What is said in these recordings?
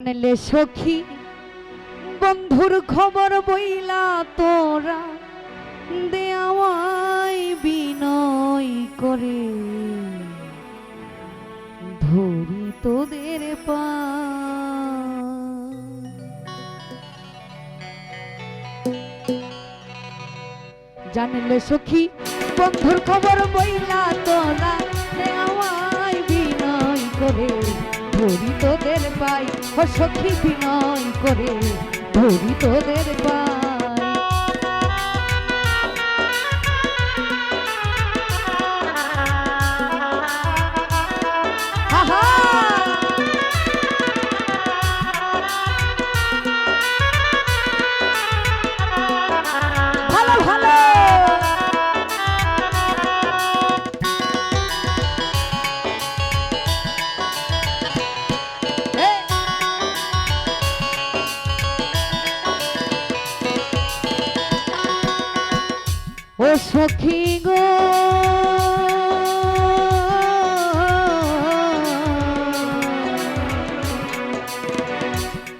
জানলে সখী, বন্ধুর খবর বইলা তোরা দেওয়াই বিনয় করে। ধরি তোদের পা। জানলে সখী, বন্ধুর খবর বইলা তোরা দেওয়াই বিনয় করে। ধরি তোদের পাই ও সখী বিনয় করে ধরি তোদের পাই। ও সখী গো।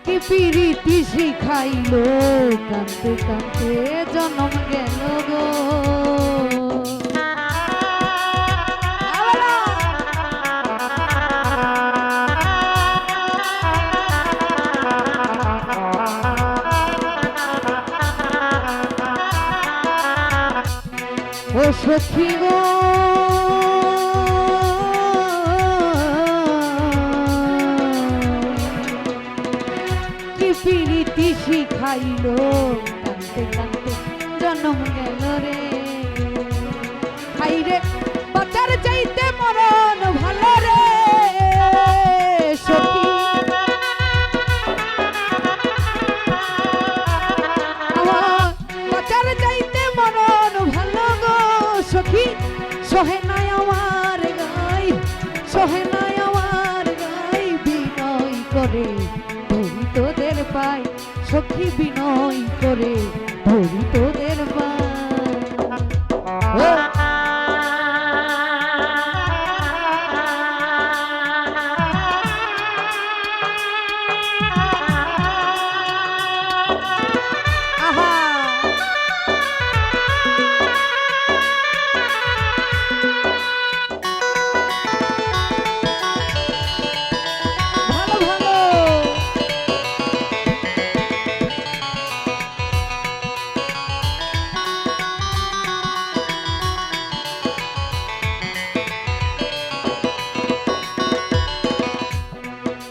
কি পিরিতি শিখাইলো কান্তে কান্তে জনম গেল গো। সখী গো কি পিরিতি শিখাইলো কানতে কানতে জন্ম গেল রে। সখী, সহে নাই আমার গাই, সহে নাই আমার গাই, বিনয় করে ধরি তোদের পাই। সখী, বিনয় করে ধরি তোদের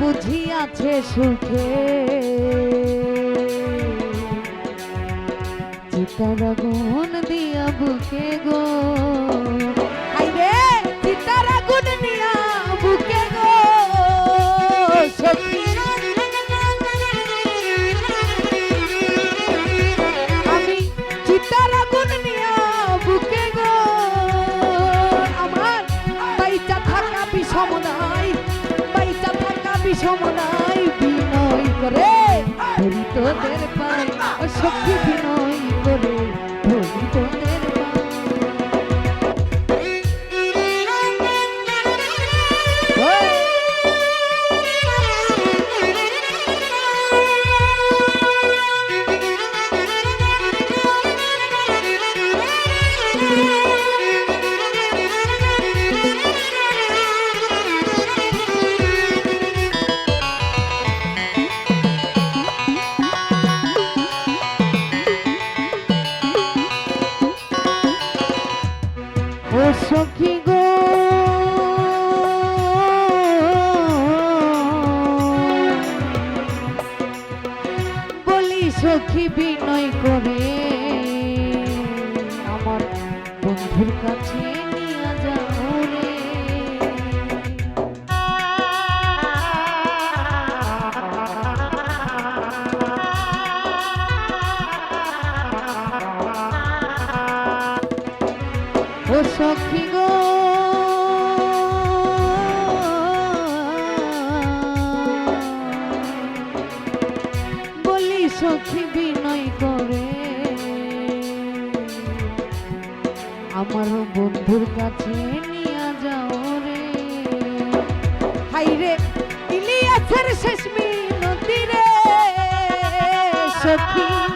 বেইমান বুঝি আছে সুখে। চিতার আগুন দিয়া বুকে গো। আই চিতার আগুন নিয়া বুকে গো। সখী। আমি চিতার আগুন নিয়া বুকে গো। আমার বাইচা থাকা বিষম নাই বাইচা থাকা বিষম নাই বিনয় করে। তোদের ও সখী বিনয় করে। সখী বিনয় করে আমার বন্ধুর কাছে সখী গো। বলি সখী বিনয় করে। আমার বন্ধুর কাছে নিয়ে যাও রে। হাই রে, ইলিয়াসের শেষ মিনতি রে, সখী।